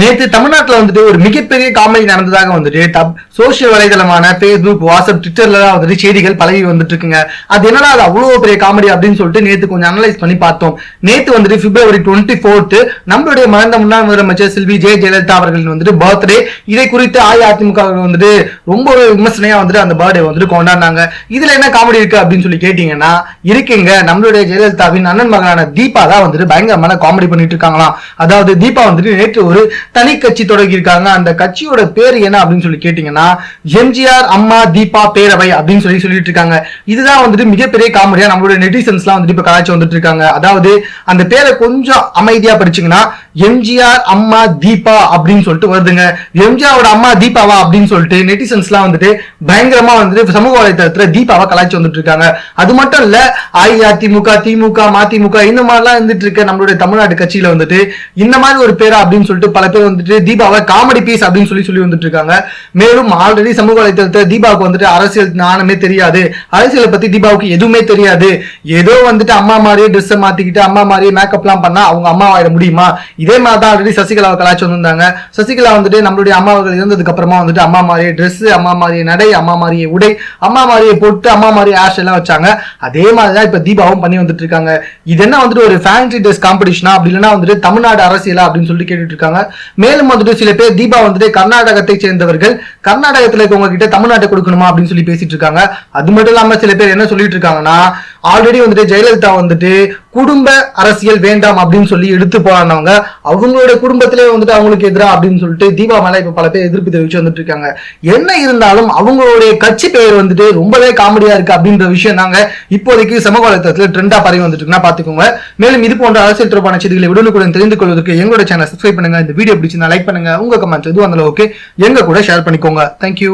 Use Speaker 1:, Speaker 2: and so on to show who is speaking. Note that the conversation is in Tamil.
Speaker 1: நேற்று தமிழ்நாட்டில் வந்துட்டு ஒரு மிகப்பெரிய காமெடி நடந்ததாக வந்துட்டு டப் சோசியல் வலைதளமான ஃபேஸ்புக் வாட்ஸ்அப் ட்விட்டர்ல தான் வந்துட்டு செய்திகள் பழகி வந்துட்டு இருக்குங்க. அது என்னடா அது அவ்வளோ பெரிய காமெடி அப்படின்னு சொல்லிட்டு நேற்று கொஞ்சம் அனலைஸ் பண்ணி பார்த்தோம். நேற்று வந்துட்டு பிப்ரவரி டுவெண்ட்டி ஃபோர்த்து நம்மளுடைய மறந்த முன்னாள் முதலமைச்சர் செல்வி ஜெய ஜெயலலிதா அவர்கள் வந்துட்டு பர்த்டே இதை குறித்து அஇஅதிமுக வந்துட்டு ரொம்ப விமர்சனையாக வந்துட்டு அந்த பர்த்டே வந்துட்டு கொண்டாடினாங்க. இதுல என்ன காமெடி இருக்கு அப்படின்னு சொல்லி கேட்டீங்கன்னா இருக்குங்க. நம்மளுடைய ஜெயலலிதாவின் அண்ணன் மகனான தீபா தான் வந்துட்டு பயங்கரமான காமெடி பண்ணிட்டு இருக்காங்களாம். அதாவது தீபா வந்துட்டு நேற்று ஒரு தனி கட்சி தொடங்கியிருக்காங்க. அந்த கட்சியோட பேர் என்ன அப்படின்னு சொல்லி கேட்டீங்கன்னா எம்ஜிஆர் அம்மா தீபா பேரவை அப்படின்னு சொல்லி சொல்லிட்டு இருக்காங்க. இதுதான் வந்துட்டு மிகப்பெரிய காமெடியா நம்மளுடைய நெட்டிசன்ஸ்லாம் வந்துட்டு இப்ப கலாச்சாரம் வந்துட்டு இருக்காங்க. அதாவது அந்த பேரை கொஞ்சம் அமைதியா படிச்சீங்கன்னா எம்ஜிஆர் அம்மா தீபா அப்படின்னு சொல்லிட்டு வருதுங்க. எம்ஜிஆரோட அம்மா தீபாவா அப்படின்னு சொல்லிட்டு நெட்டிசன்ஸ்லாம் வந்துட்டு பயங்கரமா வந்துட்டு சமூக வலைதளத்துல தீபாவை கலாச்சி வந்துட்டு இருக்காங்க. அது மட்டும் இல்ல அஇஅதிமுக திமுக மதிமுக இந்த மாதிரிலாம் இருந்துட்டு இருக்க நம்மளுடைய தமிழ்நாடு கட்சியில வந்துட்டு இந்த மாதிரி ஒரு பேரா அப்படின்னு சொல்லிட்டு பல பேர் வந்துட்டு தீபாவை காமெடி பீஸ் அப்படின்னு சொல்லி சொல்லி வந்துட்டு இருக்காங்க. மேலும் ஆல்ரெடி சமூக வலைதளத்துல தீபாவுக்கு வந்துட்டு அரசியல் ஞானமே தெரியாது. அரசியலை பத்தி தீபாவுக்கு எதுவுமே தெரியாது. ஏதோ வந்துட்டு அம்மா மாதிரியே ட்ரெஸ் மாத்திக்கிட்டு அம்மா மாதிரியே மேக்கப்லாம் பண்ணா அவங்க அம்மா ஆயிட முடியுமா? இதே மாதிரி தான் ஆல்ரெடி சசிகலாவை கலாச்சி வந்திருந்தாங்க. சசிகலா வந்துட்டு நம்மளுடைய அம்மாவர்கள் இருந்ததுக்கு அப்புறமா வந்துட்டு அம்மா மாதிரியே ட்ரெஸ் அம்மா மாதிரியே நடை அம்மா மாதிரியே உடை அம்மா மாதிரியே போட்டு அம்மா மாதிரியே ஆஷ் எல்லாம் வச்சாங்க. அதே மாதிரி தான் இப்ப தீபாவும் பண்ணி வந்துட்டு இருக்காங்க. இது என்ன வந்துட்டு ஒரு ஃபேன்சி ட்ரெஸ் காம்படிஷனா அப்படி இல்லைன்னா வந்துட்டு தமிழ்நாடு அரசியலா அப்படின்னு சொல்லிட்டு கேட்டுட்டு இருக்காங்க. மேலும் வந்துட்டு சில பேர் தீபா வந்துட்டு கர்நாடகத்தை சேர்ந்தவர்கள் கர்நாடகத்துல இருக்கவங்க கிட்ட தமிழ்நாட்டை கொடுக்கணுமா அப்படின்னு சொல்லி பேசிட்டு இருக்காங்க. அது மட்டும் இல்லாம சில பேர் என்ன சொல்லிட்டு இருக்காங்கன்னா ஆல்ரெடி வந்துட்டு ஜெயலலிதா வந்துட்டு குடும்ப அரசியல் வேண்டாம் அப்படின்னு சொல்லி எடுத்து போராடினவங்க அவங்களோட குடும்பத்திலே வந்துட்டு அவங்களுக்கு எதிராக அப்படின்னு சொல்லிட்டு தீபா மேல இப்ப பல பேர் எதிர்ப்பு தெரிவிச்சு வந்துட்டு இருக்காங்க. என்ன இருந்தாலும் அவங்களுடைய கட்சி பெயர் வந்துட்டு ரொம்பவே காமெடியா இருக்கு அப்படின்ற விஷயம் தாங்க இப்போதைக்கு சமூக வலைத்தளத்துல ட்ரெண்டா பரவி வந்துட்டு இருக்குன்னா பாத்துக்கோங்க. மேலும் இது போன்ற அரசியல் தொடர்பான செய்திகளை உடனுக்குடன் தெரிந்து கொள்வதற்கு எங்களோட சேனல் சப்ஸ்கிரைப் பண்ணுங்க. இந்த வீடியோ பிடிச்சிருந்தா லைக் பண்ணுங்க. உங்க கமெண்ட்ஸ் எதுவும் அந்த ஓகே எங்க கூட ஷேர் பண்ணிக்கோங்க. தேங்க்யூ